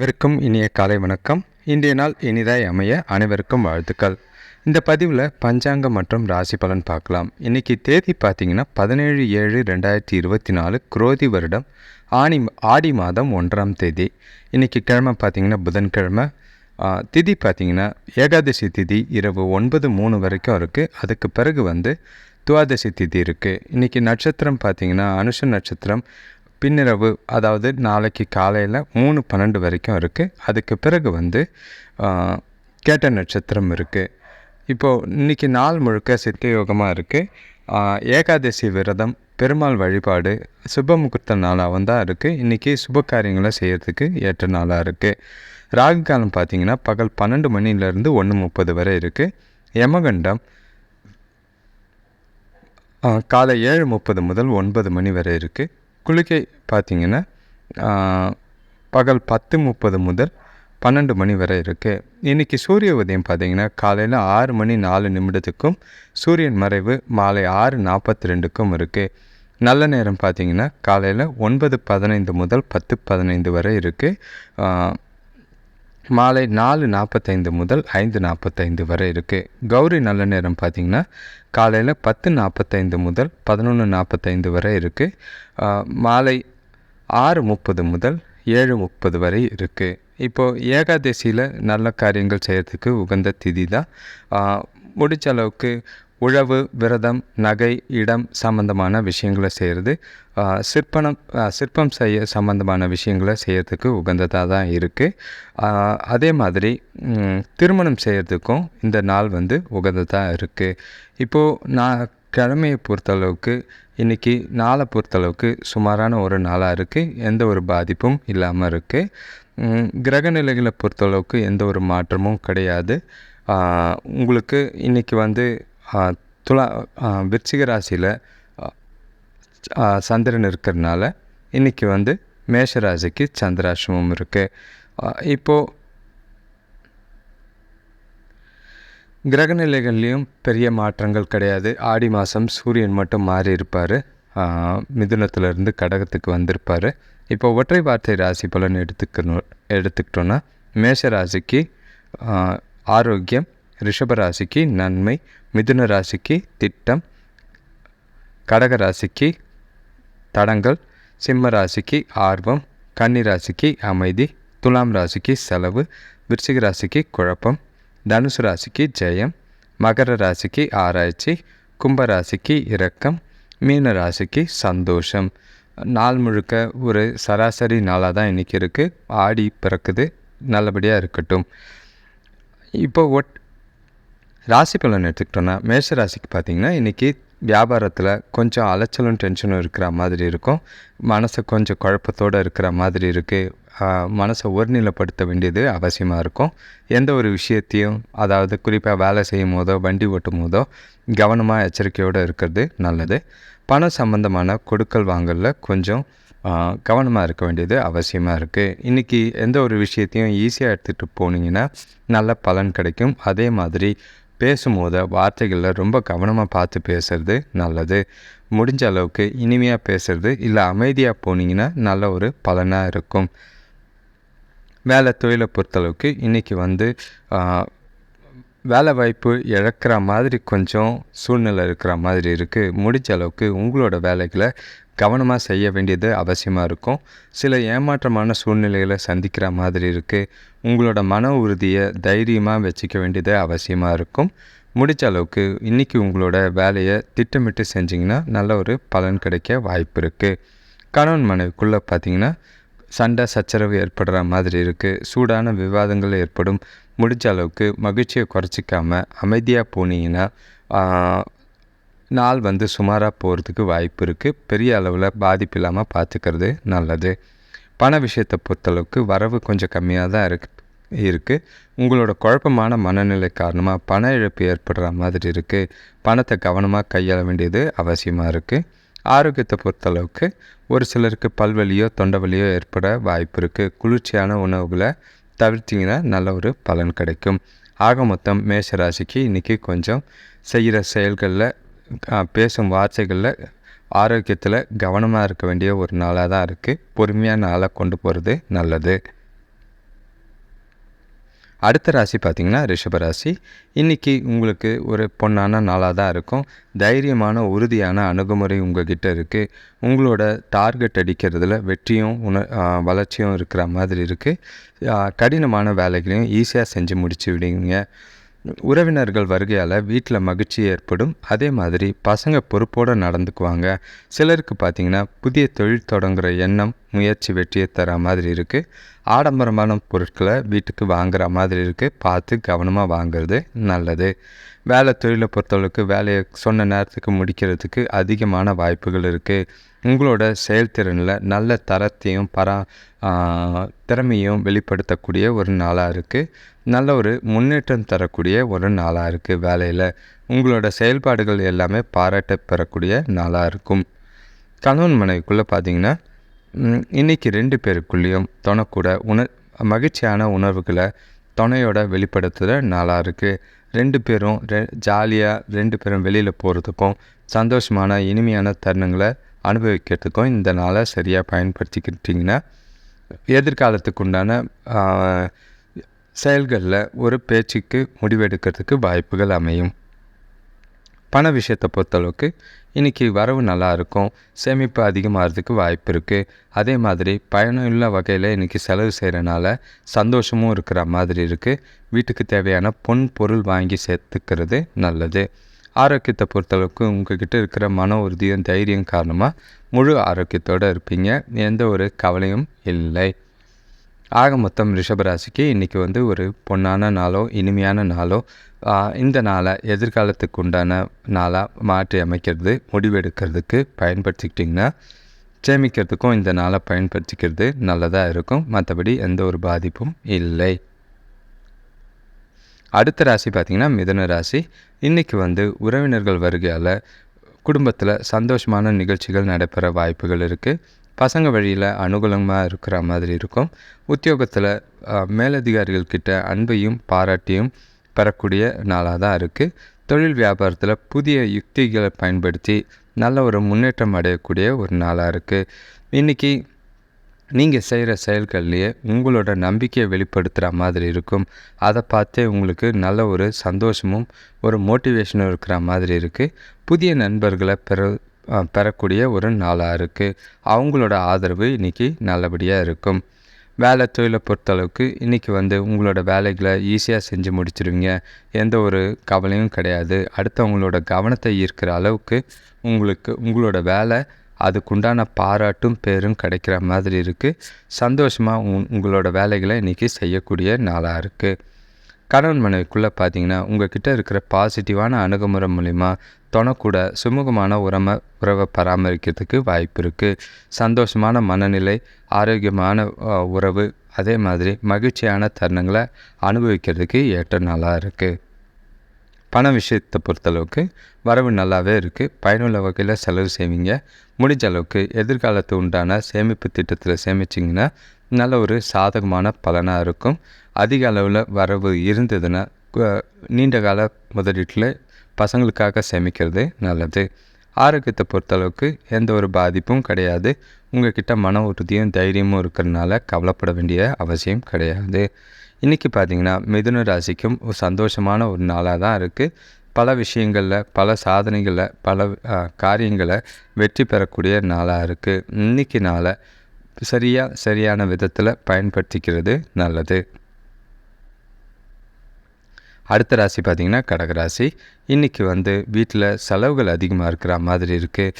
அனைவருக்கும் இனிய காலை வணக்கம். இன்றைய நாள் இனிதாய் அமைய அனைவருக்கும் வாழ்த்துக்கள். இந்த பதிவில் பஞ்சாங்கம் மற்றும் ராசி பலன் பார்க்கலாம். இன்றைக்கி தேதி பார்த்தீங்கன்னா பதினேழு ஏழு ரெண்டாயிரத்தி இருபத்தி நாலு குரோதி வருடம். ஆணி ஆடி மாதம் ஒன்றாம் தேதி. இன்றைக்கி கிழமை பார்த்தீங்கன்னா புதன்கிழமை. திதி பார்த்திங்கன்னா ஏகாதசி திதி இரவு ஒன்பது மூணு வரைக்கும் இருக்குது அதுக்கு பிறகு வந்து துவாதசி திதி இருக்குது இன்றைக்கி நட்சத்திரம் பார்த்திங்கன்னா அனுஷ நட்சத்திரம். பின்னிரவு அதாவது நாளைக்கு காலையில் மூணு பன்னெண்டு வரைக்கும் இருக்குது அதுக்கு பிறகு வந்து கேட்ட நட்சத்திரம் இருக்குது இப்போது இன்றைக்கி நாள் முழுக்க சித்த யோகமாக இருக்குது ஏகாதசி விரதம் பெருமாள் வழிபாடு சுப முகூர்த்த நாளாகவும் தான் இருக்குது இன்றைக்கி சுப காரியங்களை செய்கிறதுக்கு ஏற்ற நாளாக இருக்குது ராகு காலம் பார்த்திங்கன்னா பகல் பன்னெண்டு மணிலேருந்து ஒன்று முப்பது வரை இருக்குது யமகண்டம் காலை ஏழு முப்பது முதல் ஒன்பது மணி வரை இருக்குது குளிகை பார்த்திங்கன்னா பகல் பத்து முப்பது முதல் பன்னெண்டு மணி வரை இருக்குது இன்றைக்கி சூரிய உதயம் பார்த்தீங்கன்னா காலையில் ஆறு மணி நாலு நிமிடத்துக்கும் சூரியன் மறைவு மாலை ஆறு நாற்பத்தி ரெண்டுக்கும் இருக்குது நல்ல நேரம் பார்த்தீங்கன்னா காலையில் ஒன்பது பதினைந்து முதல் பத்து பதினைந்து வரை இருக்குது மாலை நாலு நாற்பத்தைந்து முதல் ஐந்து நாற்பத்தைந்து வரை இருக்குது கௌரி நல்ல நேரம் பார்த்திங்கன்னா காலையில் பத்து நாற்பத்தைந்து முதல் பதினொன்று நாற்பத்தைந்து வரை இருக்குது மாலை ஆறு முப்பது முதல் ஏழு முப்பது வரை இருக்குது இப்போது ஏகாதசியில் நல்ல காரியங்கள் செய்கிறதுக்கு உகந்த திதி தான். முடிச்ச அளவுக்கு உழவு விரதம் நகை இடம் சம்பந்தமான விஷயங்களை செய்கிறது சிற்பனம் சிற்பம் செய்ய சம்பந்தமான விஷயங்களை செய்கிறதுக்கு உகந்ததாக தான் இருக்குது அதே மாதிரி திருமணம் செய்கிறதுக்கும் இந்த நாள் வந்து உகந்ததாக இருக்குது இப்போது நான் கிழமையை பொறுத்தளவுக்கு இன்றைக்கி நாளை பொறுத்தளவுக்கு சுமாரான ஒரு நாளாக இருக்குது எந்த ஒரு பாதிப்பும் இல்லாமல் இருக்குது கிரக நிலைகளை பொறுத்தளவுக்கு எந்த ஒரு மாற்றமும் கிடையாது. உங்களுக்கு இன்றைக்கி வந்து துலா விருச்சிக ராசியில் சந்திரன் இருக்கிறதுனால இன்றைக்கி வந்து மேஷராசிக்கு சந்திராசிரமம் இருக்குது இப்போது கிரகநிலைகள்லேயும் பெரிய மாற்றங்கள் கிடையாது. ஆடி மாதம் சூரியன் மட்டும் மாறி இருப்பார். மிதுனத்திலிருந்து கடகத்துக்கு வந்திருப்பார். இப்போ ஒற்றை வார்த்தை ராசி பலன் எடுத்துக்கணும் எடுத்துக்கிட்டோன்னா மேஷ ராசிக்கு ஆரோக்கியம் ரிஷபராசிக்கு நன்மை மிதுன ராசிக்கு திட்டம் கடக ராசிக்கு தடங்கள் சிம்ம ராசிக்கு ஆர்வம் கன்னி ராசிக்கு அமைதி துலாம் ராசிக்கு செலவு விருச்சிக ராசிக்கு குழப்பம் தனுசு ராசிக்கு ஜெயம் மகர ராசிக்கு ஆராய்ச்சி கும்ப ராசிக்கு இரக்கம் மீன ராசிக்கு சந்தோஷம். நாள் முழுக்க ஒரு சராசரி நாளாக தான் இன்றைக்கி இருக்குது ஆடி பிறக்குது. நல்லபடியாக இருக்கட்டும். இப்போ ஒட் ராசி பலன் எடுத்துக்கிட்டோன்னா மேஷ ராசிக்கு பார்த்தீங்கன்னா இன்றைக்கி வியாபாரத்தில் கொஞ்சம் அலைச்சலும் டென்ஷனும் இருக்கிற மாதிரி இருக்கும். மனசை கொஞ்சம் குழப்பத்தோடு இருக்கிற மாதிரி இருக்குது மனசை ஒருநிலைப்படுத்த வேண்டியது அவசியமாக இருக்கும். எந்த ஒரு விஷயத்தையும் அதாவது குறிப்பாக வேலை செய்யும் போதோ வண்டி ஓட்டும் போதோ கவனமாக எச்சரிக்கையோடு இருக்கிறது நல்லது. பணம் சம்பந்தமான கொடுக்கல் வாங்கலில் கொஞ்சம் கவனமாக இருக்க வேண்டியது அவசியமாக இருக்குது இன்றைக்கி எந்த ஒரு விஷயத்தையும் ஈஸியாக எடுத்துகிட்டு போனீங்கன்னா நல்ல பலன் கிடைக்கும். அதே மாதிரி பேசும்போது வார்த்தைகளில் ரொம்ப கவனமாக பார்த்து பேசுறது நல்லது. முடிஞ்ச அளவுக்கு இனிமையாக பேசுறது இல்லை அமைதியாக போனீங்கன்னா நல்ல ஒரு பலனாக இருக்கும். வேலை தொழிலை பொறுத்தளவுக்கு இன்றைக்கி வந்து வேலை வாய்ப்பு இழக்கிற மாதிரி கொஞ்சம் சூழ்நிலை இருக்கிற மாதிரி இருக்குது முடிஞ்ச அளவுக்கு உங்களோட வேலைகளை கவனமாக செய்ய வேண்டியது அவசியமாக இருக்கும். சில ஏமாற்றமான சூழ்நிலைகளை சந்திக்கிற மாதிரி இருக்குது உங்களோட மன உறுதியை தைரியமாக வச்சுக்க வேண்டியது அவசியமாக இருக்கும். முடிஞ்ச அளவுக்கு இன்றைக்கி உங்களோட வேலையை திட்டமிட்டு செஞ்சிங்கன்னா நல்ல ஒரு பலன் கிடைக்க வாய்ப்பு இருக்குது கணவன் மனைவிக்குள்ளே பார்த்தீங்கன்னா சண்டை சச்சரவு ஏற்படுற மாதிரி இருக்குது சூடான விவாதங்கள் ஏற்படும். முடிஞ்ச அளவுக்கு மகிழ்ச்சியை குறைச்சிக்காமல் அமைதியாக போனீங்கன்னா நாள் வந்து சுமாராக போகிறதுக்கு வாய்ப்பு இருக்குது பெரிய அளவில் பாதிப்பு இல்லாமல் பார்த்துக்கிறது நல்லது. பண விஷயத்தை பொறுத்தளவுக்கு வரவு கொஞ்சம் கம்மியாக தான் இருக்கு இருக்குது உங்களோட குழப்பமான மனநிலை காரணமாக பண இழப்பு ஏற்படுற மாதிரி இருக்குது பணத்தை கவனமாக கையாள வேண்டியது அவசியமாக இருக்குது ஆரோக்கியத்தை பொறுத்தளவுக்கு ஒரு சிலருக்கு பல்வலியோ தொண்டவலியோ ஏற்பட வாய்ப்பு இருக்குது குளிர்ச்சியான உணவுகளை தவிர்த்திங்கன்னா நல்ல ஒரு பலன் கிடைக்கும். ஆக மொத்தம் மேஷ ராசிக்கு இன்றைக்கி கொஞ்சம் செய்கிற செயல்களில் பேசும் வார்த்தைகளில் ஆரோக்கியத்தில் கவனமாக இருக்க வேண்டிய ஒரு நாளாக தான் இருக்குது பொறுமையாக நாளாக கொண்டு போகிறது நல்லது. அடுத்த ராசி பார்த்திங்கன்னா ரிஷபராசி இன்றைக்கி உங்களுக்கு ஒரு பொன்னான நாளாக தான் இருக்கும். தைரியமான உறுதியான அணுகுமுறை உங்கள்கிட்ட இருக்குது உங்களோட டார்கெட் அடிக்கிறதுல வெற்றியும் உண வளர்ச்சியும் இருக்கிற மாதிரி இருக்குது கடினமான வேலைகளையும் ஈஸியாக செஞ்சு முடிச்சு விடுவீங்க. உறவினர்கள் வருகையால் வீட்டில் மகிழ்ச்சி ஏற்படும். அதே மாதிரி பசங்க பொறுப்போடு நடந்துக்குவாங்க. சிலருக்கு பார்த்திங்கன்னா புதிய தொழில் தொடங்குகிற எண்ணம் முயற்சி வெற்றியை தர மாதிரி இருக்குது ஆடம்பரமான பொருட்களை வீட்டுக்கு வாங்குற மாதிரி இருக்குது பார்த்து கவனமாக வாங்குறது நல்லது. வேலை தொழிலை பொறுத்தளவுக்கு வேலையை சொன்ன நேரத்துக்கு முடிக்கிறதுக்கு அதிகமான வாய்ப்புகள் இருக்குது உங்களோட செயல்திறனில் நல்ல தரத்தையும் பரா திறமையும் வெளிப்படுத்தக்கூடிய ஒரு நாளாக இருக்குது நல்ல ஒரு முன்னேற்றம் தரக்கூடிய ஒரு நாளாக இருக்குது வேலையில் உங்களோட செயல்பாடுகள் எல்லாமே பாராட்ட பெறக்கூடிய நாளாக இருக்கும். கணவன் மனைவிக்குள்ளே பார்த்தீங்கன்னா இன்றைக்கி ரெண்டு பேருக்குள்ளேயும் துணக்கூட உணர் மகிழ்ச்சியான உணர்வுகளை துணையோட வெளிப்படுத்துகிற நாளாக இருக்குது ரெண்டு பேரும் ரெ ஜாலியாக ரெண்டு பேரும் வெளியில் போகிறதுக்கும் சந்தோஷமான இனிமையான தருணங்களை அனுபவிக்கிறதுக்கும் இந்த நாளை சரியாக பயன்படுத்திக்கிட்டிங்கன்னா எதிர்காலத்துக்கு உண்டான செயல்களில் ஒரு பேச்சுக்கு முடிவெடுக்கிறதுக்கு வாய்ப்புகள் அமையும். பண விஷயத்தை பொறுத்தளவுக்கு இன்றைக்கி வரவு நல்லா இருக்கும். சேமிப்பு அதிகமாகிறதுக்கு வாய்ப்பு இருக்குது அதே மாதிரி பயனுள்ள வகையில் இன்றைக்கி செலவு செய்கிறனால சந்தோஷமும் இருக்கிற மாதிரி இருக்குது வீட்டுக்கு தேவையான பொன் பொருள் வாங்கி சேர்த்துக்கிறது நல்லது. ஆரோக்கியத்தை பொறுத்தளவுக்கு உங்ககிட்ட இருக்கிற மன உறுதியும் தைரியம் காரணமாக முழு ஆரோக்கியத்தோடு இருப்பீங்க. எந்த ஒரு கவலையும் இல்லை. ஆக மொத்தம் ரிஷபராசிக்கு இன்றைக்கி வந்து ஒரு பொன்னான நாளோ இனிமையான நாளோ இந்த நாளை எதிர்காலத்துக்கு உண்டான நாளாக மாற்றி அமைக்கிறது முடிவெடுக்கிறதுக்கு பயன்படுத்திக்கிட்டிங்கன்னா சேமிக்கிறதுக்கும் இந்த நாளை பயன்படுத்திக்கிறது நல்லதாக இருக்கும். மற்றபடி எந்த ஒரு பாதிப்பும் இல்லை. அடுத்த ராசி பார்த்திங்கன்னா மிதன ராசி. இன்றைக்கி வந்து உறவினர்கள் வருகையால் குடும்பத்தில் சந்தோஷமான நிகழ்ச்சிகள் நடைபெற வாய்ப்புகள் இருக்குது பசங்க வழியில் அனுகூலமாக இருக்கிற மாதிரி இருக்கும். உத்தியோகத்தில் மேலதிகாரிகள்கிட்ட அன்பையும் பாராட்டியும் பெறக்கூடிய நாளாக தான் இருக்குது தொழில் வியாபாரத்தில் புதிய யுக்திகளை பயன்படுத்தி நல்ல ஒரு முன்னேற்றம் அடையக்கூடிய ஒரு நாளாக இருக்குது இன்றைக்கி நீங்கள் செய்கிற செயல்கள்லேயே உங்களோட நம்பிக்கையை வெளிப்படுத்துகிற மாதிரி இருக்கும். அதை பார்த்தே உங்களுக்கு நல்ல ஒரு சந்தோஷமும் ஒரு மோட்டிவேஷனும் இருக்கிற மாதிரி இருக்குது புதிய நண்பர்களை பெற பெறக்கூடிய ஒரு நாளாக இருக்குது அவங்களோட ஆதரவு இன்றைக்கி நல்லபடியாக இருக்கும். வேலை தொழிலை பொறுத்தளவுக்கு இன்றைக்கி வந்து உங்களோட வேலைகளை ஈஸியாக செஞ்சு முடிச்சிருவீங்க. எந்த ஒரு கவலையும் கிடையாது. அடுத்தவங்களோட கவனத்தை ஈர்க்கிற அளவுக்கு உங்களுக்கு உங்களோட வேலை அதுக்குண்டான பாராட்டும் பேரும் கிடைக்கிற மாதிரி இருக்குது சந்தோஷமாக உங்களோட வேலைகளை இன்றைக்கி செய்யக்கூடிய நாளாக இருக்குது கணவன் மனைவிக்குள்ளே பார்த்தீங்கன்னா உங்கள் கிட்டே இருக்கிற பாசிட்டிவான அணுகுமுறை மூலிமா தொணக்கூட சுமூகமான உரம உறவை பராமரிக்கிறதுக்கு வாய்ப்பு இருக்குது சந்தோஷமான மனநிலை ஆரோக்கியமான உறவு அதே மாதிரி மகிழ்ச்சியான தருணங்களை அனுபவிக்கிறதுக்கு ஏற்ற நாளாக இருக்குது பண விஷயத்தை பொறுத்தளவுக்கு வரவு நல்லாவே இருக்குது பயனுள்ள வகையில் செலவு செய்வீங்க. முடிஞ்ச அளவுக்கு எதிர்காலத்து உண்டான சேமிப்பு திட்டத்தில் சேமிச்சிங்கன்னா நல்ல ஒரு சாதகமான பலனாக இருக்கும். அதிக அளவில் வரவு இருந்ததுன்னா நீண்ட கால முதலீட்டில் பசங்களுக்காக சேமிக்கிறது நல்லது. ஆரோக்கியத்தை பொறுத்தளவுக்கு எந்த ஒரு பாதிப்பும் கிடையாது. உங்கள்கிட்ட மன உறுதியும் தைரியமும் இருக்கிறதுனால கவலைப்பட வேண்டிய அவசியம் கிடையாது. இன்றைக்கி பார்த்திங்கன்னா மிதுன ராசிக்கும் ஒரு சந்தோஷமான ஒரு நாளாக தான் இருக்குது பல விஷயங்களில் பல சாதனைகளில் பல காரியங்களை வெற்றி பெறக்கூடிய நாளாக இருக்குது இன்றைக்கி நாளை சரியாக சரியான விதத்தில் பயன்படுத்திக்கிறது நல்லது. அடுத்த ராசி பார்த்திங்கன்னா கடகராசி இன்றைக்கி வந்து வீட்டில் செலவுகள் அதிகமாக இருக்கிற மாதிரி இருக்குது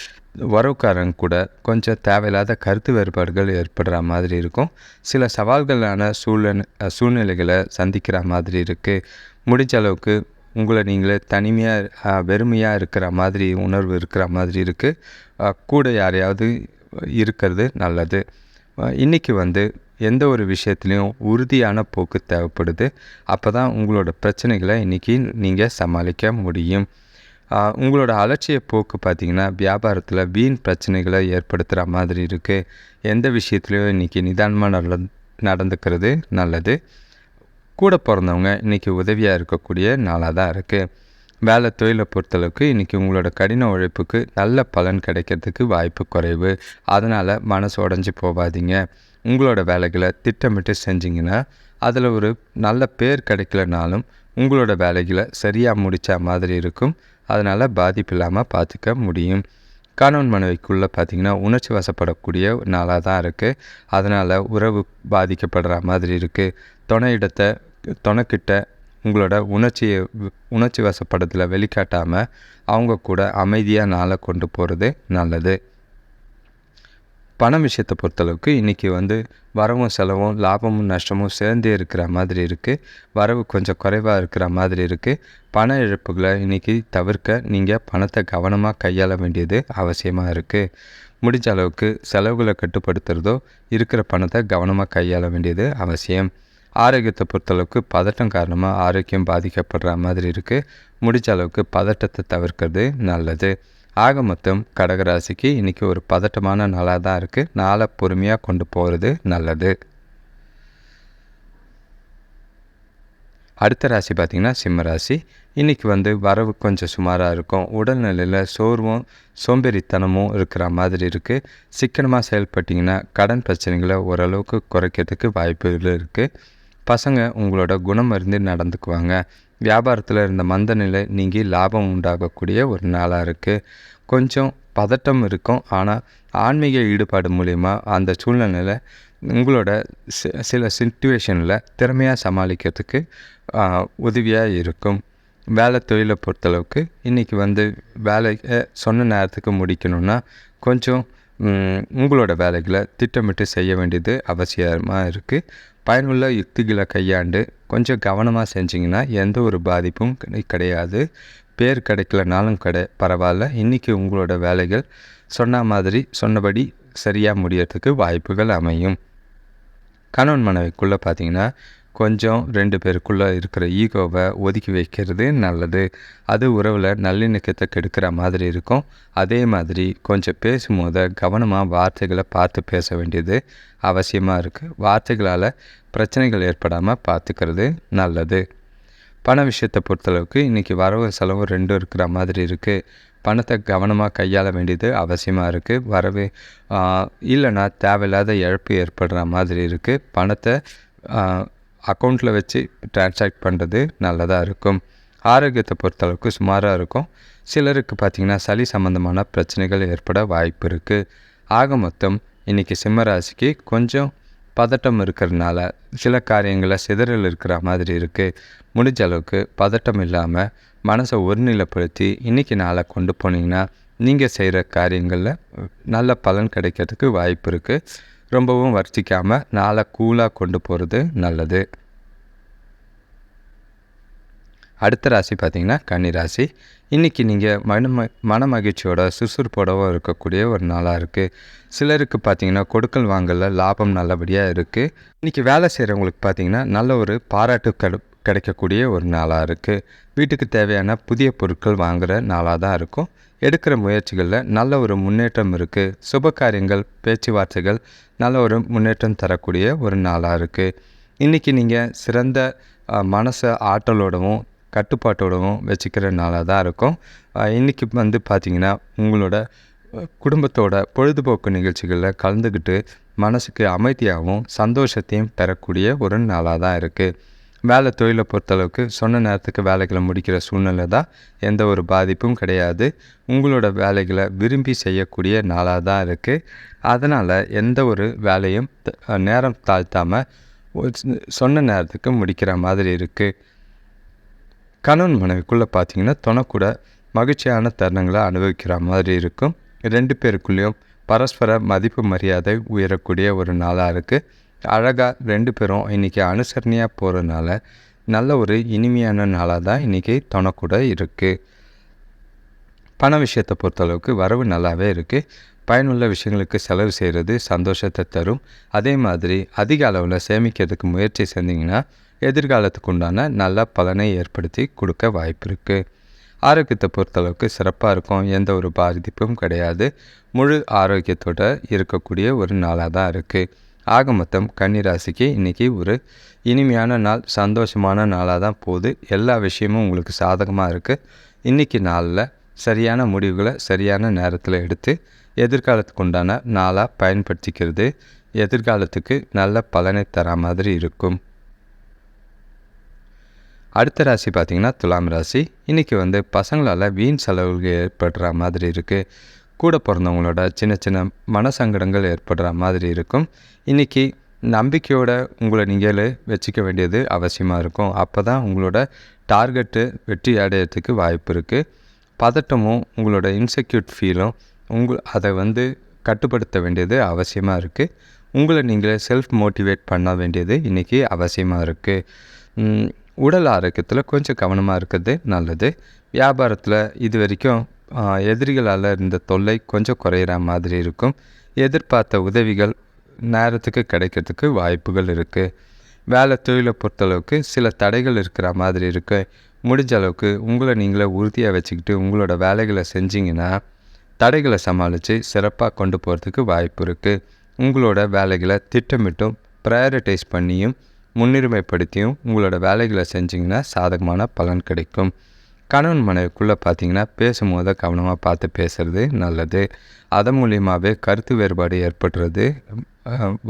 உறவுக்காரங்க கூட கொஞ்சம் தேவையில்லாத கருத்து வேறுபாடுகள் ஏற்படுற மாதிரி இருக்கும். சில சவால்களான சூழ்நிலை சூழ்நிலைகளை சந்திக்கிற மாதிரி இருக்குது முடிஞ்ச அளவுக்கு உங்களை நீங்களே தனிமையாக வெறுமையாக இருக்கிற மாதிரி உணர்வு இருக்கிற மாதிரி இருக்குது கூட யாரையாவது இருக்கிறது நல்லது. இன்றைக்கி வந்து எந்த ஒரு விஷயத்துலையும் உறுதியான போக்கு தேவைப்படுது. அப்போ தான் உங்களோட பிரச்சனைகளை இன்றைக்கி நீங்கள் சமாளிக்க முடியும். உங்களோட அலட்சிய போக்கு பார்த்திங்கன்னா வியாபாரத்தில் வீண் பிரச்சனைகளை ஏற்படுத்துகிற மாதிரி இருக்குது எந்த விஷயத்துலையும் இன்றைக்கி நிதானமாக நல்ல நடந்துக்கிறது நல்லது. கூட பிறந்தவங்க இன்றைக்கி உதவியாக இருக்கக்கூடிய நாளாக தான் இருக்குது வேலை தொழிலை பொறுத்தளவுக்கு இன்றைக்கி உங்களோட கடின உழைப்புக்கு நல்ல பலன் கிடைக்கிறதுக்கு வாய்ப்பு குறைவு. அதனால் மனசு உடஞ்சி போகாதீங்க. உங்களோட வேலைகளை திட்டமிட்டு செஞ்சிங்கன்னா அதில் ஒரு நல்ல பேர் கிடைக்கலனாலும் உங்களோட வேலைகளை சரியாக முடித்த மாதிரி இருக்கும். அதனால் பாதிப்பு இல்லாமல் பார்த்துக்க முடியும். கணவன் மனைவிக்குள்ளே பார்த்திங்கன்னா உணர்ச்சி வசப்படக்கூடிய நாளாக தான் இருக்குது அதனால் உறவு பாதிக்கப்படுற மாதிரி இருக்குது துணை இடத்தை துணைக்கிட்ட உங்களோட உணர்ச்சியை உணர்ச்சி வசப்படத்தில் வெளிக்காட்டாமல் அவங்க கூட அமைதியாக நாளை கொண்டு போகிறது நல்லது. பணம் விஷயத்தை பொறுத்தளவுக்கு இன்றைக்கி வந்து வரவும் செலவும் லாபமும் நஷ்டமும் சேர்ந்தே இருக்கிற மாதிரி இருக்குது வரவு கொஞ்சம் குறைவாக இருக்கிற மாதிரி இருக்குது பண இழப்புகளை இன்றைக்கி தவிர்க்க நீங்கள் பணத்தை கவனமாக கையாள வேண்டியது அவசியமாக இருக்குது முடிஞ்ச அளவுக்கு செலவுகளை கட்டுப்படுத்துகிறதோ இருக்கிற பணத்தை கவனமாக கையாள வேண்டியது அவசியம். ஆரோக்கியத்தை பொறுத்தளவுக்கு பதட்டம் காரணமாக ஆரோக்கியம் பாதிக்கப்படுற மாதிரி இருக்குது முடிஞ்ச அளவுக்கு பதட்டத்தை தவிர்க்கிறது நல்லது. ஆக மொத்தம் கடகராசிக்கு இன்றைக்கி ஒரு பதட்டமான நாளாக தான் இருக்குது நாளை பொறுமையாக கொண்டு போகிறது நல்லது. அடுத்த ராசி பார்த்திங்கன்னா சிம்ம ராசி. இன்றைக்கி வந்து வரவு கொஞ்சம் சுமாராக இருக்கும். உடல்நிலையில் சோர்வும் சோம்பேறித்தனமும் இருக்கிற மாதிரி இருக்குது சிக்கனமாக செயல்பட்டிங்கன்னா கடன் பிரச்சனைகளை ஓரளவுக்கு குறைக்கிறதுக்கு வாய்ப்புகள் இருக்குது பசங்க உங்களோட குணம் அறிந்து நடந்துக்குவாங்க. வியாபாரத்தில் இருந்த மந்த நிலை நீங்கி லாபம் உண்டாகக்கூடிய ஒரு நாளாக இருக்குது கொஞ்சம் பதட்டம் இருக்கும். ஆனால் ஆன்மீக ஈடுபாடு மூலிமா அந்த சூழ்நிலையில் உங்களோட சில சுச்சுவேஷனில் திறமையாக சமாளிக்கிறதுக்கு உதவியாக இருக்கும். வேலை தொழிலை பொறுத்தளவுக்கு இன்றைக்கி வந்து வேலையை சொன்ன நேரத்துக்கு முடிக்கணும்னா கொஞ்சம் உங்களோட வேலைகளை திட்டமிட்டு செய்ய வேண்டியது அவசியமாக இருக்குது பயனுள்ள யுக்திகளை கையாண்டு கொஞ்சம் கவனமாக செஞ்சிங்கன்னா எந்த ஒரு பாதிப்பும் கிடையாது. பேர் கிடைக்கலனாலும் கிடை பரவாயில்ல. இன்றைக்கி உங்களோட வேலைகள் சொன்ன மாதிரி சொன்னபடி சரியாக முடியறதுக்கு வாய்ப்புகள் அமையும். கணவன் மனைவிக்குள்ளே பார்த்தீங்கன்னா கொஞ்சம் ரெண்டு பேருக்குள்ளே இருக்கிற ஈகோவை ஒதுக்கி வைக்கிறது நல்லது. அது உறவில் நல்லிணக்கத்தை கெடுக்கிற மாதிரி இருக்கும். அதே மாதிரி கொஞ்சம் பேசும்போது கவனமாக வார்த்தைகளை பார்த்து பேச வேண்டியது அவசியமாக இருக்குது வார்த்தைகளால் பிரச்சனைகள் ஏற்படாமல் பார்த்துக்கிறது நல்லது. பண விஷயத்தை பொறுத்தளவுக்கு இன்றைக்கி வரவு செலவு ரெண்டும் இருக்கிற மாதிரி இருக்குது பணத்தை கவனமாக கையாள வேண்டியது அவசியமாக இருக்குது வரவு இல்லைன்னா தேவையில்லாத இழப்பு ஏற்படுற மாதிரி இருக்குது பணத்தை அக்கௌண்ட்டில் வச்சு டிரான்சாக்ட் பண்ணுறது நல்லதாக இருக்கும். ஆரோக்கியத்தை பொறுத்தளவுக்கு சுமாராக இருக்கும். சிலருக்கு பார்த்திங்கன்னா சளி சம்மந்தமான பிரச்சனைகள் ஏற்பட வாய்ப்பு இருக்குது ஆக மொத்தம் இன்றைக்கி சிம்மராசிக்கு கொஞ்சம் பதட்டம் இருக்கிறதுனால சில காரியங்களில் சிதறல் இருக்கிற மாதிரி இருக்குது முடிஞ்ச அளவுக்கு பதட்டம் இல்லாமல் மனசை ஒருநிலைப்படுத்தி இன்றைக்கி நாளை கொண்டு போனீங்கன்னா நீங்கள் செய்கிற காரியங்களில் நல்ல பலன் கிடைக்கிறதுக்கு வாய்ப்பு இருக்குது ரொம்பவும் வர்த்திக்காமல் நாளை கூலாக கொண்டு போகிறது நல்லது. அடுத்த ராசி பார்த்திங்கன்னா கன்னி ராசி. இன்றைக்கி நீங்கள் மனம மன மகிழ்ச்சியோட சுறுசுறுப்போடவும் இருக்கக்கூடிய ஒரு நாளாக இருக்குது சிலருக்கு பார்த்திங்கன்னா கொடுக்கல் வாங்கல லாபம் நல்லபடியாக இருக்குது இன்றைக்கி வேலை செய்கிறவங்களுக்கு பார்த்திங்கன்னா நல்ல ஒரு பாராட்டு கடு கிடைக்கக்கூடிய ஒரு நாளாக இருக்குது வீட்டுக்கு தேவையான புதிய பொருட்கள் வாங்குகிற நாளாக தான் இருக்கும். எடுக்கிற முயற்சிகளில் நல்ல ஒரு முன்னேற்றம் இருக்குது சுப காரியங்கள் பேச்சுவார்த்தைகள் நல்ல ஒரு முன்னேற்றம் தரக்கூடிய ஒரு நாளாக இருக்குது இன்றைக்கி நீங்கள் சிறந்த மனசை ஆற்றலோடவும் கட்டுப்பாட்டோடவும் வச்சுக்கிற நாளாக தான் இருக்கும். இன்றைக்கி வந்து பார்த்திங்கன்னா உங்களோட குடும்பத்தோட பொழுதுபோக்கு நிகழ்ச்சிகளில் கலந்துக்கிட்டு மனசுக்கு அமைதியாகவும் சந்தோஷத்தையும் பெறக்கூடிய ஒரு நாளாக தான் இருக்குது வேலை தொழிலை பொறுத்தளவுக்கு சொன்ன நேரத்துக்கு வேலைகளை முடிக்கிற சூழ்நிலை தான் எந்த ஒரு பாதிப்பும் கிடையாது. உங்களோட வேலைகளை விரும்பி செய்யக்கூடிய நாளாக தான் இருக்குது அதனால் எந்த ஒரு வேலையும் நேரம் தாழ்த்தாமல் சொன்ன நேரத்துக்கு முடிக்கிற மாதிரி இருக்குது கணவன் மனைவிக்குள்ளே பார்த்தீங்கன்னா தொனக்கூட மகிழ்ச்சியான தருணங்களை அனுபவிக்கிற மாதிரி இருக்கும். ரெண்டு பேருக்குள்ளேயும் பரஸ்பர மதிப்பு மரியாதை உயரக்கூடிய ஒரு நாளாக இருக்குது அழகாக ரெண்டு பேரும் இன்றைக்கி அனுசரணையாக போகிறதுனால நல்ல ஒரு இனிமையான நாளாக தான் இன்றைக்கி துணைக்கூட இருக்குது பண விஷயத்தை பொறுத்தளவுக்கு வரவு நல்லாவே இருக்குது பயனுள்ள விஷயங்களுக்கு செலவு செய்கிறது சந்தோஷத்தை தரும். அதே மாதிரி அதிக அளவில் சேமிக்கிறதுக்கு முயற்சி செஞ்சிங்கன்னா எதிர்காலத்துக்கு உண்டான நல்ல பலனை ஏற்படுத்தி கொடுக்க வாய்ப்பு இருக்குது ஆரோக்கியத்தை பொறுத்தளவுக்கு சிறப்பாக இருக்கும். எந்த ஒரு பாதிப்பும் கிடையாது. முழு ஆரோக்கியத்தோடு இருக்கக்கூடிய ஒரு நாளாக தான் இருக்குது ஆக மொத்தம் கன்னிராசிக்கு இன்றைக்கி ஒரு இனிமையான நாள் சந்தோஷமான நாளாக தான் போகுது. எல்லா விஷயமும் உங்களுக்கு சாதகமாக இருக்குது இன்றைக்கி நாளில் சரியான முடிவுகளை சரியான நேரத்தில் எடுத்து எதிர்காலத்துக்கு உண்டான நாளாக பயன்படுத்திக்கிறது. எதிர்காலத்துக்கு நல்ல பலனை தர மாதிரி இருக்கும். அடுத்த ராசி பார்த்திங்கன்னா துலாம் ராசி. இன்றைக்கி வந்து பசங்களால் வீண் செலவுகள் ஏற்படுற மாதிரி இருக்குது கூட பிறந்தவங்களோட சின்ன சின்ன மனசங்கடங்கள் ஏற்படுற மாதிரி இருக்கும். இன்றைக்கி நம்பிக்கையோட உங்களை நீங்களே வச்சுக்க வேண்டியது அவசியமாக இருக்கும். அப்போ தான் உங்களோட டார்கெட்டு வெற்றி அடையிறதுக்கு வாய்ப்பு இருக்குது பதட்டமும் உங்களோட இன்செக்யூட் ஃபீலும் உங்கள் அதை வந்து கட்டுப்படுத்த வேண்டியது அவசியமாக இருக்குது உங்களை நீங்களே செல்ஃப் மோட்டிவேட் பண்ண வேண்டியது இன்றைக்கி அவசியமாக இருக்குது உடல் ஆரோக்கியத்தில் கொஞ்சம் கவனமாக இருக்கிறது நல்லது. வியாபாரத்தில் இது வரைக்கும் எதிரிகளால் இருந்த தொல்லை கொஞ்சம் குறையிற மாதிரி இருக்கும். எதிர்பார்த்த உதவிகள் நேரத்துக்கு கிடைக்கிறதுக்கு வாய்ப்புகள் இருக்குது வேலை தொழிலை பொறுத்தளவுக்கு சில தடைகள் இருக்கிற மாதிரி இருக்குது முடிஞ்ச அளவுக்கு உங்களை நீங்களே உறுதியாக வச்சுக்கிட்டு உங்களோட வேலைகளை செஞ்சிங்கன்னா தடைகளை சமாளித்து சிறப்பாக கொண்டு போகிறதுக்கு வாய்ப்பு இருக்குது உங்களோட வேலைகளை திட்டமிட்டும் ப்ரையாரிட்டைஸ் பண்ணியும் முன்னுரிமைப்படுத்தியும் உங்களோட வேலைகளை செஞ்சிங்கன்னா சாதகமான பலன் கிடைக்கும். கணவன் மனைவிக்குள்ளே பார்த்தீங்கன்னா பேசும்போது கவனமாக பார்த்து பேசுகிறது நல்லது. அதன் மூலியமாகவே கருத்து வேறுபாடு ஏற்படுறது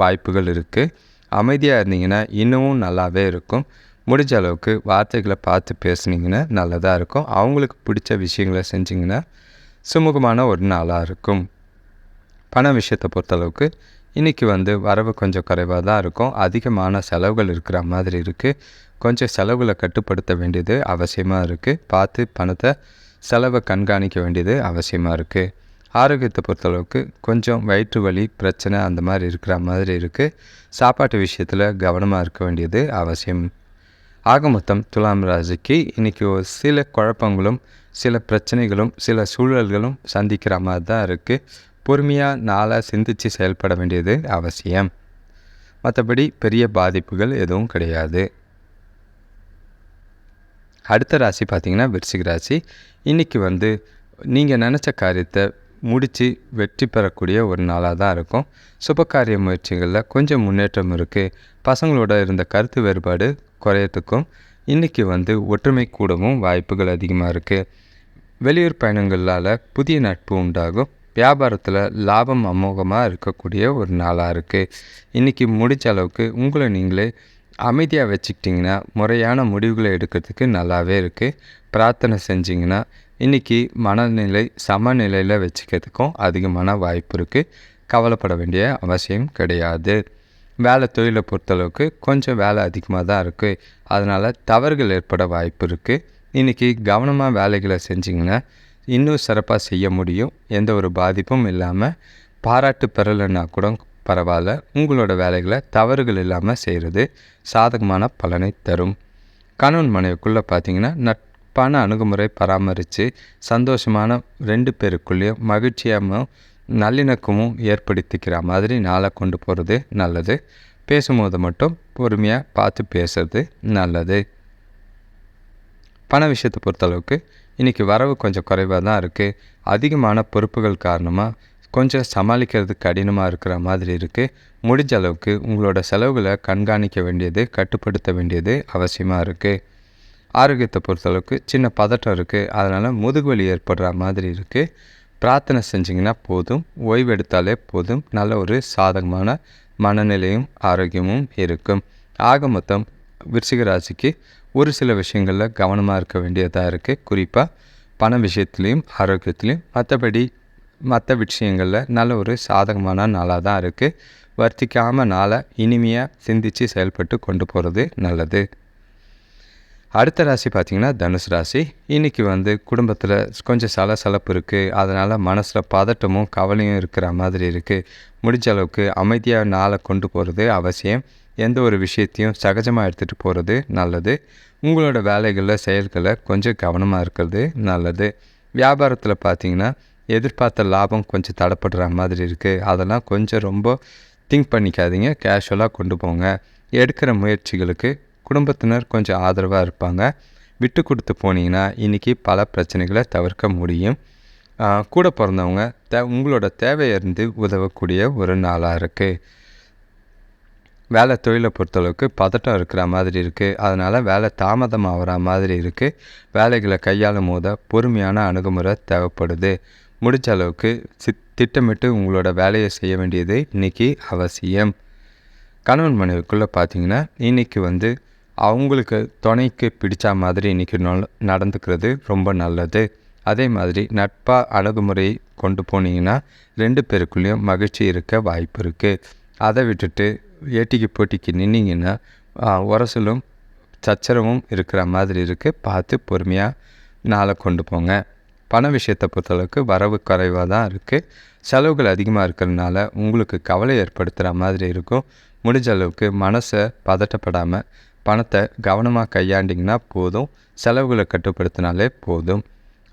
வாய்ப்புகள் இருக்குது அமைதியாக இருந்தீங்கன்னா இன்னமும் நல்லாவே இருக்கும். முடிஞ்ச அளவுக்கு வார்த்தைகளை பார்த்து பேசுனீங்கன்னா நல்லதாக இருக்கும். அவங்களுக்கு பிடிச்ச விஷயங்களை செஞ்சிங்கன்னா சுமூகமான ஒரு நாளாக இருக்கும். பண விஷயத்தை பொறுத்தளவுக்கு இன்றைக்கி வந்து வரவு கொஞ்சம் குறைவாக தான் இருக்கும். அதிகமான செலவுகள் இருக்கிற மாதிரி இருக்குது கொஞ்சம் செலவுகளை கட்டுப்படுத்த வேண்டியது அவசியமாக இருக்குது பார்த்து பணத்தை செலவை கண்காணிக்க வேண்டியது அவசியமாக இருக்குது ஆரோக்கியத்தை பொறுத்தளவுக்கு கொஞ்சம் வயிற்று வலி பிரச்சனை அந்த மாதிரி இருக்கிற மாதிரி இருக்குது சாப்பாட்டு விஷயத்தில் கவனமாக இருக்க வேண்டியது அவசியம். ஆக மொத்தம் துலாம் ராசிக்கு இன்றைக்கி ஒரு சில குழப்பங்களும் சில பிரச்சனைகளும் சில சூழல்களும் சந்திக்கிற மாதிரி தான் இருக்குது பொறுமையாக நாளாக சிந்தித்து செயல்பட வேண்டியது அவசியம். மற்றபடி பெரிய பாதிப்புகள் எதுவும் கிடையாது. அடுத்த ராசி பார்த்திங்கன்னா விருச்சிக ராசி. இன்றைக்கி வந்து நீங்கள் நினச்ச காரியத்தை முடித்து வெற்றி பெறக்கூடிய ஒரு நாளாக தான் இருக்கும். சுபகாரிய முயற்சிகளில் கொஞ்சம் முன்னேற்றம் இருக்குது பசங்களோட இருந்த கருத்து வேறுபாடு குறையத்துக்கும் இன்றைக்கி வந்து ஒற்றுமை கூடவும் வாய்ப்புகள் அதிகமாக இருக்குது வெளியூர் பயணங்களால் புதிய நட்பு உண்டாகும். வியாபாரத்தில் லாபம் அமோகமாக இருக்கக்கூடிய ஒரு நாளாக இருக்குது இன்றைக்கி முடிஞ்ச அளவுக்கு உங்களை நீங்களே அமைதியாக வச்சுக்கிட்டிங்கன்னா முறையான முடிவுகளை எடுக்கிறதுக்கு நல்லாவே இருக்குது பிரார்த்தனை செஞ்சிங்கன்னா இன்றைக்கி மனநிலை சமநிலையில் வச்சுக்கிறதுக்கும் அதிகமான வாய்ப்பு இருக்குது கவலைப்பட வேண்டிய அவசியம் கிடையாது. வேலை தொழிலை பொறுத்தளவுக்கு கொஞ்சம் வேலை அதிகமாக தான் இருக்குது அதனால் தவறுகள் ஏற்பட வாய்ப்பு இருக்குது இன்றைக்கி கவனமாக வேலைகளை செஞ்சிங்கன்னா இன்னும் சிறப்பாக செய்ய முடியும். எந்த ஒரு பாதிப்பும் இல்லாமல் பாராட்டு பெறலைன்னா கூட பரவாயில்ல. உங்களோட வேலைகளை தவறுகள் இல்லாமல் செய்கிறது சாதகமான பலனை தரும். கணவன் மனைவிக்குள்ளே பார்த்தீங்கன்னா நட்பான அணுகுமுறை பராமரித்து சந்தோஷமான ரெண்டு பேருக்குள்ளேயும் மகிழ்ச்சியாகவும் நல்லிணக்கமும் ஏற்படுத்திக்கிற மாதிரி நாளை கொண்டு போகிறது நல்லது. பேசும்போது மட்டும் பொறுமையாக பார்த்து பேசுறது நல்லது. பண விஷயத்தை பொறுத்தளவுக்கு இன்றைக்கி வரவு கொஞ்சம் குறைவாக தான் இருக்குது அதிகமான பொறுப்புகள் காரணமாக கொஞ்சம் சமாளிக்கிறது கடினமாக இருக்கிற மாதிரி இருக்குது முடிஞ்ச அளவுக்கு உங்களோட செலவுகளை கண்காணிக்க வேண்டியது கட்டுப்படுத்த வேண்டியது அவசியமாக இருக்குது ஆரோக்கியத்தை பொறுத்தளவுக்கு சின்ன பதட்டம் இருக்குது அதனால் முதுகுவலி ஏற்படுற மாதிரி இருக்குது பிரார்த்தனை செஞ்சிங்கன்னா போதும். ஓய்வு எடுத்தாலே போதும். நல்ல ஒரு சாதகமான மனநிலையும் ஆரோக்கியமும் இருக்கும். ஆக மொத்தம் விருச்சிக ராசிக்கு ஒரு சில விஷயங்களில் கவனமாக இருக்க வேண்டியதாக இருக்குது குறிப்பாக பண விஷயத்துலேயும் ஆரோக்கியத்துலேயும். மற்றபடி மற்ற விஷயங்களில் நல்ல ஒரு சாதகமான நாளாக தான் இருக்குது வர்த்திக்காமல் நாளை இனிமையாக சிந்தித்து செயல்பட்டு கொண்டு போகிறது நல்லது. அடுத்த ராசி பார்த்திங்கன்னா தனுசு ராசி. இன்றைக்கி வந்து குடும்பத்தில் கொஞ்சம் சலசலப்பு இருக்குது அதனால் மனசில் பதட்டமும் கவலையும் இருக்கிற மாதிரி இருக்குது முடிஞ்ச அளவுக்கு அமைதியாக நாளை கொண்டு போகிறது அவசியம். எந்த ஒரு விஷயத்தையும் சகஜமாக எடுத்துகிட்டு போகிறது நல்லது. உங்களோட வேலைகளில் செயல்களை கொஞ்சம் கவனமாக இருக்கிறது நல்லது. வியாபாரத்தில் பார்த்திங்கன்னா எதிர்பார்த்த லாபம் கொஞ்சம் தடப்படுற மாதிரி இருக்குது அதெல்லாம் கொஞ்சம் ரொம்ப திங்க் பண்ணிக்காதீங்க. கேஷுவலாக கொண்டு போங்க. எடுக்கிற முயற்சிகளுக்கு குடும்பத்தினர் கொஞ்சம் ஆதரவாக இருப்பாங்க. விட்டு கொடுத்து போனீங்கன்னா இன்றைக்கி பல பிரச்சனைகளை தவிர்க்க முடியும். கூட பிறந்தவங்க தே உங்களோட தேவையிருந்து உதவக்கூடிய ஒரு நாளாக இருக்குது வேலை தொழிலை பொறுத்தளவுக்கு பதட்டம் இருக்கிற மாதிரி இருக்குது அதனால் வேலை தாமதமாகிற மாதிரி இருக்குது வேலைகளை கையாளும் போது பொறுமையான அணுகுமுறை தேவைப்படுது. முடிஞ்ச அளவுக்கு சி திட்டமிட்டு உங்களோட வேலையை செய்ய வேண்டியது இன்றைக்கி அவசியம். கணவன் மனைவிக்குள்ளே பார்த்தீங்கன்னா இன்றைக்கி வந்து அவங்களுக்கு துணைக்கு பிடிச்ச மாதிரி இன்றைக்கி நடந்துக்கிறது ரொம்ப நல்லது. அதே மாதிரி நட்பாக அணுகுமுறை கொண்டு போனீங்கன்னா ரெண்டு பேருக்குள்ளேயும் மகிழ்ச்சி இருக்க வாய்ப்பு இருக்குது அதை விட்டுட்டு ஏட்டிக்கு போட்டிக்கு நின்னிங்கன்னா உரசலும் சச்சரவும் இருக்கிற மாதிரி இருக்குது பார்த்து பொறுமையாக நாளை கொண்டு போங்க. பண விஷயத்தை பொறுத்தளவுக்கு வரவு குறைவாக தான் இருக்குது செலவுகள் அதிகமாக இருக்கிறதுனால உங்களுக்கு கவலை ஏற்படுத்துகிற மாதிரி இருக்கும். முடிஞ்ச அளவுக்கு மனசை பதட்டப்படாமல் பணத்தை கவனமாக கையாண்டிங்கன்னா போதும். செலவுகளை கட்டுப்படுத்தினாலே போதும்.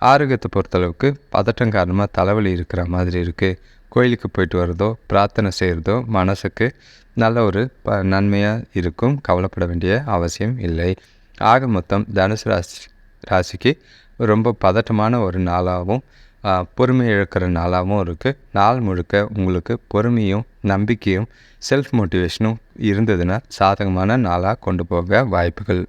ஆரோக்கியத்தை பொறுத்தளவுக்கு பதட்டம் காரணமாக தலைவலி இருக்கிற மாதிரி இருக்குது கோயிலுக்கு போயிட்டு வர்றதோ பிரார்த்தனை செய்கிறதோ மனசுக்கு நல்ல ஒரு ப நன்மையாக இருக்கும். கவலைப்பட வேண்டிய அவசியம் இல்லை. ஆக மொத்தம் தனுசு ராசி ராசிக்கு ரொம்ப பதட்டமான ஒரு நாளாகவும் பொறுமை இழக்கிற நாளாகவும் இருக்குது நாள் முழுக்க உங்களுக்கு பொறுமையும் நம்பிக்கையும் செல்ஃப் மோட்டிவேஷனும் இருந்ததுன்னா சாதகமான நாளாக கொண்டு போக வாய்ப்புகள்.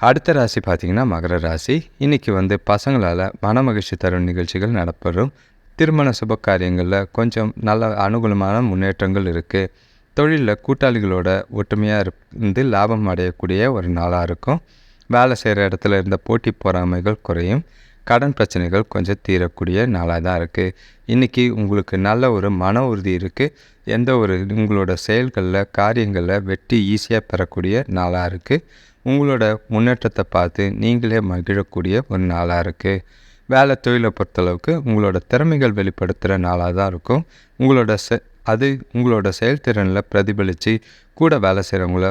அடுத்த ராசி பார்த்திங்கன்னா மகர ராசி. இன்றைக்கி வந்து பசங்களால் மன மகிழ்ச்சி தரும் நிகழ்ச்சிகள் நடப்பெறும் திருமண சுப காரியங்களில் கொஞ்சம் நல்ல அனுகூலமான முன்னேற்றங்கள் இருக்குது தொழிலில் கூட்டாளிகளோட ஒற்றுமையாக இருந்து லாபம் அடையக்கூடிய ஒரு நாளாக இருக்கும். வேலை செய்கிற இடத்துல இருந்த போட்டி பொறாமைகள் குறையும். கடன் பிரச்சனைகள் கொஞ்சம் தீரக்கூடிய நாளாக தான் இருக்குது இன்றைக்கி உங்களுக்கு நல்ல ஒரு மன உறுதி இருக்குது எந்த ஒரு உங்களோட செயல்களில் காரியங்களில் வெற்றி ஈஸியாக பெறக்கூடிய நாளாக இருக்குது உங்களோட முன்னேற்றத்தை பார்த்து நீங்களே மகிழக்கூடிய ஒரு நாளாக இருக்குது வேலை தொழிலை பொறுத்தளவுக்கு உங்களோட திறமைகள் வெளிப்படுத்துகிற நாளாக தான் இருக்கும். உங்களோட செ அது உங்களோட செயல்திறனில் பிரதிபலித்து கூட வேலை செய்கிறவங்கள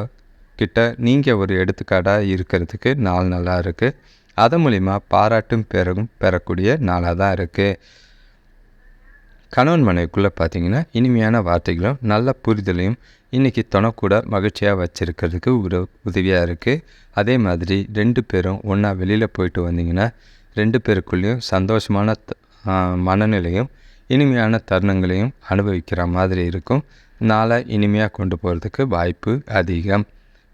கிட்ட நீங்கள் ஒரு எடுத்துக்காட்டாக இருக்கிறதுக்கு நாள் நல்லா இருக்குது அதன் மூலிமா பாராட்டும் பெறகும் பெறக்கூடிய நாளாக தான் இருக்குது கணவன் மனைவிக்குள்ளே பார்த்தீங்கன்னா இனிமையான வார்த்தைகளும் நல்ல புரிதலையும் இன்றைக்கி துணக்கூட மகிழ்ச்சியாக வச்சுருக்கிறதுக்கு ஒரு உதவியாக இருக்குது அதே மாதிரி ரெண்டு பேரும் ஒன்றா வெளியில் போயிட்டு வந்தீங்கன்னா ரெண்டு பேருக்குள்ளேயும் சந்தோஷமான மனநிலையும் இனிமையான தருணங்களையும் அனுபவிக்கிற மாதிரி இருக்கும். நாளை இனிமையாக கொண்டு போகிறதுக்கு வாய்ப்பு அதிகம்.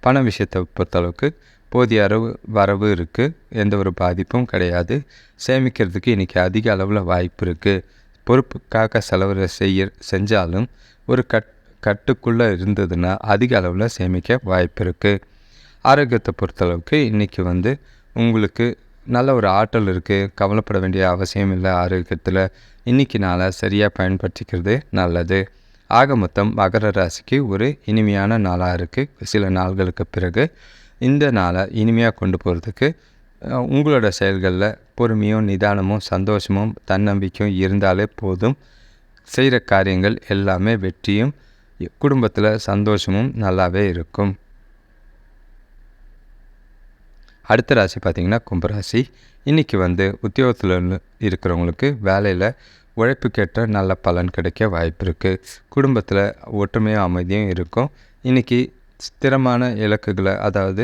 பண விஷயத்தை பொறுத்தளவுக்கு போதிய அளவு வரவு இருக்குது எந்த ஒரு பாதிப்பும் கிடையாது. சேமிக்கிறதுக்கு இன்றைக்கி அதிக அளவில் வாய்ப்பு இருக்குது பொறுப்புக்காக செலவு செய்ய செஞ்சாலும் ஒரு கட் கட்டுக்குள்ளே இருந்ததுன்னா அதிக அளவில் சேமிக்க வாய்ப்பு இருக்குது ஆரோக்கியத்தை பொறுத்தளவுக்கு இன்றைக்கி வந்து உங்களுக்கு நல்ல ஒரு ஆற்றல் இருக்குது கவலைப்பட வேண்டிய அவசியம் இல்லை. ஆரோக்கியத்தில் இன்றைக்கி நாளை சரியாக பயன்படுத்திக்கிறது நல்லது. ஆக மொத்தம் மகர ராசிக்கு ஒரு இனிமையான நாளாக இருக்குது சில நாள்களுக்கு பிறகு இந்த நாளை இனிமையாக கொண்டு போகிறதுக்கு உங்களோட செயல்களில் பொறுமையும் நிதானமும் சந்தோஷமும் தன்னம்பிக்கையும் இருந்தாலே போதும். செய்கிற காரியங்கள் எல்லாமே வெற்றியும் குடும்பத்தில் சந்தோஷமும் நல்லாவே இருக்கும். அடுத்த ராசி பார்த்திங்கன்னா கும்பராசி. இன்றைக்கி வந்து உத்தியோகத்தில் இருக்கிறவங்களுக்கு வேலையில் உழைப்புக்கேற்ற நல்ல பலன் கிடைக்க வாய்ப்பு இருக்குது குடும்பத்தில் ஒற்றுமையும் அமைதியும் இருக்கும். இன்றைக்கி ஸ்திரமான இலக்குகளை அதாவது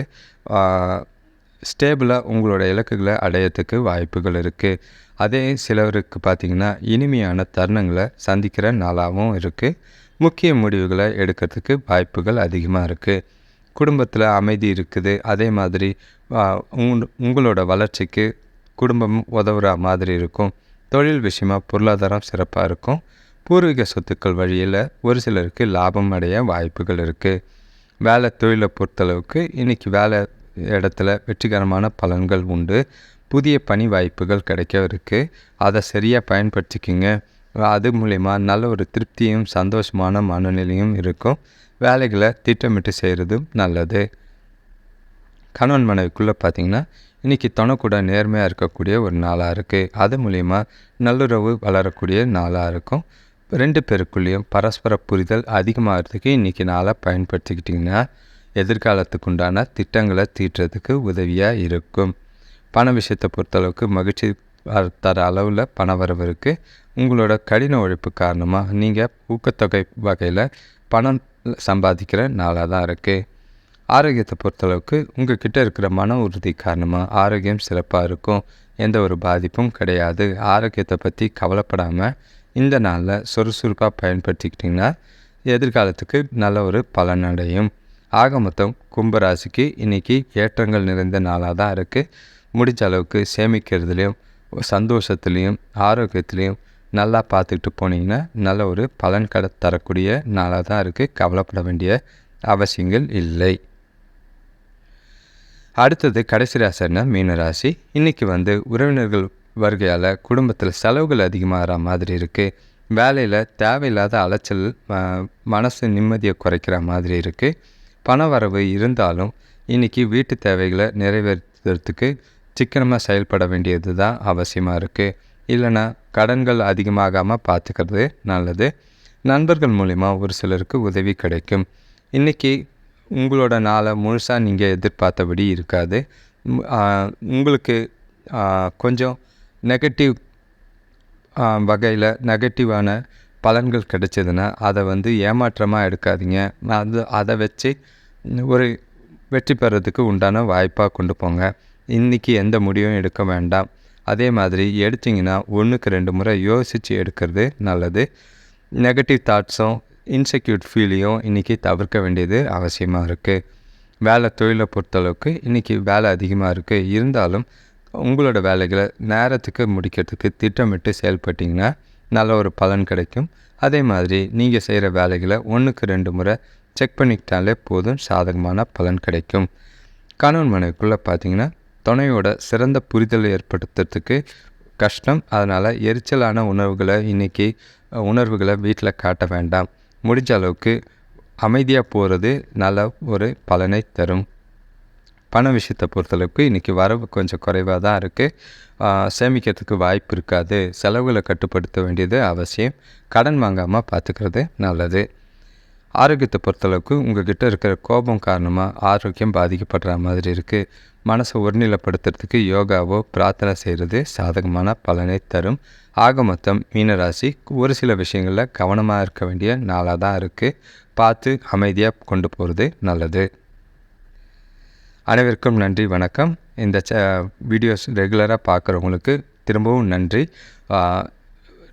ஸ்டேபிளாக உங்களோட இலக்குகளை அடையிறதுக்கு வாய்ப்புகள் இருக்குது அதே சிலருக்கு பார்த்திங்கன்னா இனிமையான தருணங்களை சந்திக்கிற நாளாகவும் இருக்குது முக்கிய முடிவுகளை எடுக்கிறதுக்கு வாய்ப்புகள் அதிகமாக இருக்குது குடும்பத்தில் அமைதி இருக்குது. அதே மாதிரி உங்களோட வளர்ச்சிக்கு குடும்பம் உதவுற மாதிரி இருக்கும். தொழில் விஷயமாக பொருளாதாரம் சிறப்பாக இருக்கும். பூர்வீக சொத்துக்கள் வழியில் ஒரு சிலருக்கு லாபம் அடைய வாய்ப்புகள் இருக்குது வேலை தொழிலை பொறுத்தளவுக்கு இன்றைக்கி வேலை இடத்துல வெற்றிகரமான பலன்கள் உண்டு. புதிய பணி வாய்ப்புகள் கிடைக்க இருக்குது அதை சரியாக பயன்படுத்திக்கிங்க. அது மூலயமா நல்ல ஒரு திருப்தியும் சந்தோஷமான மனநிலையும் இருக்கும். வேலைகளை திட்டமிட்டு செய்கிறதும் நல்லது. கணவன் மனைவிக்குள்ளே பார்த்திங்கன்னா இன்றைக்கி தொணக்கூட நேர்மையாக இருக்கக்கூடிய ஒரு நாளாக இருக்குது அது மூலிமா நல்லுறவு வளரக்கூடிய நாளாக இருக்கும். ரெண்டு பேருக்குள்ளேயும் பரஸ்பர புரிதல் அதிகமாகிறதுக்கு இன்றைக்கி நாளாக பயன்படுத்திக்கிட்டிங்கன்னா எதிர்காலத்துக்கு உண்டான திட்டங்களை தீட்டுறதுக்கு உதவியாக இருக்கும். பண விஷயத்தை பொறுத்தளவுக்கு மகிழ்ச்சி தர அளவில் பண வரவு இருக்குது உங்களோட கடின உழைப்பு காரணமாக நீங்கள் ஊக்கத்தொகை வகையில் பணம் சம்பாதிக்கிற நாளாக தான் இருக்குது ஆரோக்கியத்தை பொறுத்தளவுக்கு உங்கள் கிட்டே இருக்கிற மன உறுதி காரணமாக ஆரோக்கியம் சிறப்பாக இருக்கும். எந்த ஒரு பாதிப்பும் கிடையாது. ஆரோக்கியத்தை பற்றி கவலைப்படாமல் இந்த நாளில் சுறுசுறுப்பாக பயன்படுத்திக்கிட்டிங்கன்னா எதிர்காலத்துக்கு நல்ல ஒரு பலனடையும் ஆக மொத்தம் கும்பராசிக்கு இன்றைக்கி ஏற்றங்கள் நிறைந்த நாளாக தான் இருக்குது முடிஞ்ச அளவுக்கு சேமிக்கிறதுலேயும் சந்தோஷத்துலேயும் ஆரோக்கியத்துலேயும் நல்லா பார்த்துக்கிட்டு போனீங்கன்னா நல்ல ஒரு பலன் கட தரக்கூடிய நாளாக தான் இருக்குது கவலைப்பட வேண்டிய அவசியங்கள் இல்லை. அடுத்தது கடைசி ராசின்னா மீன ராசி இன்றைக்கி வந்து உறவினர்கள் வருகையால் குடும்பத்தில் செலவுகள் அதிகமாகிற மாதிரி இருக்குது வேலையில் தேவையில்லாத அலைச்சல் மனசு நிம்மதியை குறைக்கிற மாதிரி இருக்குது பண வரவு இருந்தாலும் இன்றைக்கி வீட்டு தேவைகளை நிறைவேற்றுறதுக்கு சிக்கனமாக செயல்பட வேண்டியது தான் அவசியமாக இருக்குது இல்லைன்னா கடன்கள் அதிகமாகாமல் பார்த்துக்கிறது நல்லது. நண்பர்கள் மூலிமா ஒரு சிலருக்கு உதவி கிடைக்கும். இன்றைக்கி உங்களோட நாளை முழுசாக நீங்கள் எதிர்பார்த்தபடி இருக்காது. உங்களுக்கு கொஞ்சம் நெகட்டிவ் வகையில் நெகட்டிவான பலன்கள் கிடைச்சதுன்னா அதை வந்து ஏமாற்றமாக எடுக்காதீங்க. அது அதை வச்சு ஒரு வெற்றி பெறதுக்கு உண்டான வாய்ப்பாக கொண்டு போங்க. இன்றைக்கி எந்த முடிவும் எடுக்க வேண்டாம். அதே மாதிரி எடுத்தீங்கன்னா ஒன்றுக்கு ரெண்டு முறை யோசித்து எடுக்கிறது நல்லது. நெகட்டிவ் தாட்ஸும் இன்செக்யூர்ட் ஃபீலையும் இன்றைக்கி தவிர்க்க வேண்டியது அவசியமாக இருக்குது வேலை தொழிலை பொறுத்தளவுக்கு இன்றைக்கி வேலை அதிகமாக இருக்குது இருந்தாலும் உங்களோட வேலைகளை நேரத்துக்கு முடிக்கிறதுக்கு திட்டமிட்டு செயல்பட்டிங்கன்னா நல்ல ஒரு பலன் கிடைக்கும். அதே மாதிரி நீங்கள் செய்கிற வேலைகளை ஒன்றுக்கு ரெண்டு முறை செக் பண்ணிக்கிட்டாலே போதும் சாதகமான பலன் கிடைக்கும். கணவன் மனைவிக்குள்ளே பார்த்தீங்கன்னா துணையோட சிறந்த புரிதல் ஏற்படுத்துறதுக்கு கஷ்டம். அதனால் எரிச்சலான உணர்வுகளை இன்றைக்கி உணர்வுகளை வீட்டில் காட்ட வேண்டாம். முடிஞ்ச அளவுக்கு அமைதியாக போகிறது நல்ல ஒரு பலனை தரும். பண விஷயத்தை பொறுத்தளவுக்கு இன்றைக்கி வரவு கொஞ்சம் குறைவாக தான் இருக்குது சேமிக்கிறதுக்கு வாய்ப்பு இருக்காது. செலவுகளை கட்டுப்படுத்த வேண்டியது அவசியம். கடன் வாங்காமல் பார்த்துக்கிறது நல்லது. ஆரோக்கியத்தை பொறுத்தளவுக்கு உங்ககிட்ட இருக்கிற கோபம் காரணமாக ஆரோக்கியம் பாதிக்கப்படுற மாதிரி இருக்குது மனசை ஒருநிலைப்படுத்துறதுக்கு யோகாவோ பிரார்த்தனை செய்கிறது சாதகமான பலனை தரும். ஆக மொத்தம் மீனராசி ஒரு சில விஷயங்களில் கவனமாக இருக்க வேண்டிய நாளாக தான் இருக்குது பார்த்து அமைதியாக கொண்டு போகிறது நல்லது. அனைவருக்கும் நன்றி வணக்கம். இந்த ச வீடியோஸ் ரெகுலராக பார்க்குறவங்களுக்கு திரும்பவும் நன்றி.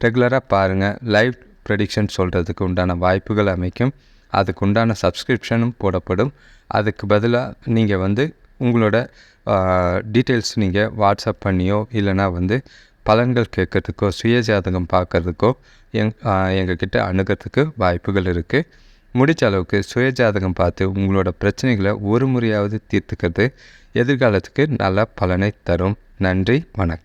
ரெகுலராக பாருங்கள் லைவ் ப்ரெடிக்ஷன் சொல்கிறதுக்கு உண்டான வாய்ப்புகள் அமைக்கும். அதுக்கு உண்டான சப்ஸ்கிரிப்ஷனும் போடப்படும். அதுக்கு பதிலாக நீங்கள் வந்து உங்களோட டீட்டெயில்ஸ் நீங்கள் வாட்ஸ்அப் பண்ணியோ இல்லைனா வந்து பலன்கள் கேட்கறதுக்கோ சுயஜாதகம் பார்க்குறதுக்கோ எங் எங்ககிட்ட அணுகிறதுக்கு வாய்ப்புகள் இருக்குது முடிச்ச அளவுக்கு சுயஜாதகம் பார்த்து உங்களோட பிரச்சனைகளை ஒரு முறையாவது தீர்த்துக்கிறது எதிர்காலத்துக்கு நல்ல பலனை தரும். நன்றி வணக்கம்.